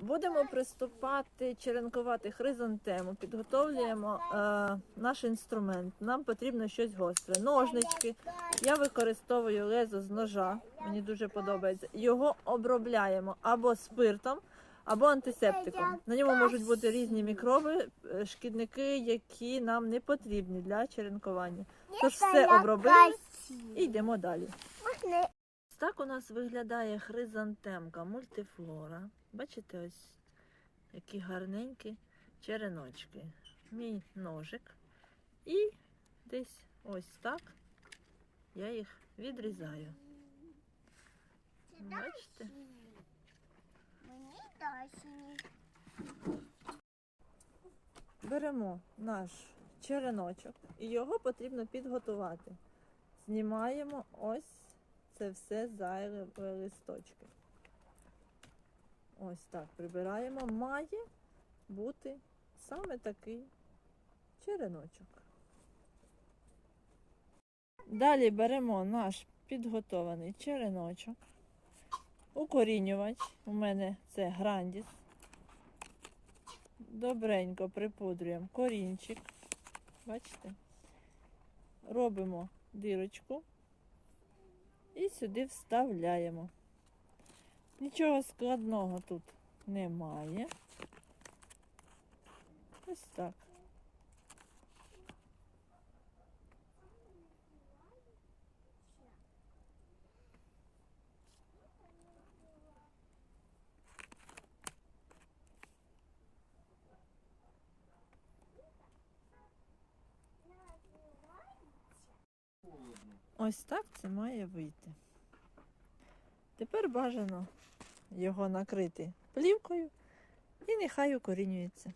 Будемо приступати черенкувати хризантему, підготовлюємо е, наш інструмент. Нам потрібно щось гостре. Ножнички. Я використовую лезо з ножа, мені дуже подобається. Його обробляємо або спиртом, або антисептиком. На ньому можуть бути різні мікроби, е, шкідники, які нам не потрібні для черенкування. Тож все обробили і йдемо далі. Так у нас виглядає хризантемка мультифлора. Бачите, ось які гарненькі череночки. Мій ножик. І десь ось так я їх відрізаю. Бачите? мені досі. Беремо наш череночок і його потрібно підготувати. Знімаємо ось це все зайве листочки. Ось так прибираємо. Має бути саме такий череночок. Далі беремо наш підготований череночок. Укорінювач. У мене це грандіс. Добренько припудрюємо корінчик. Бачите? Робимо дирочку і сюди вставляємо. Нічого складного тут немає. Ось так. Ось так це має вийти. Тепер бажано його накрити плівкою і нехай укорінюється.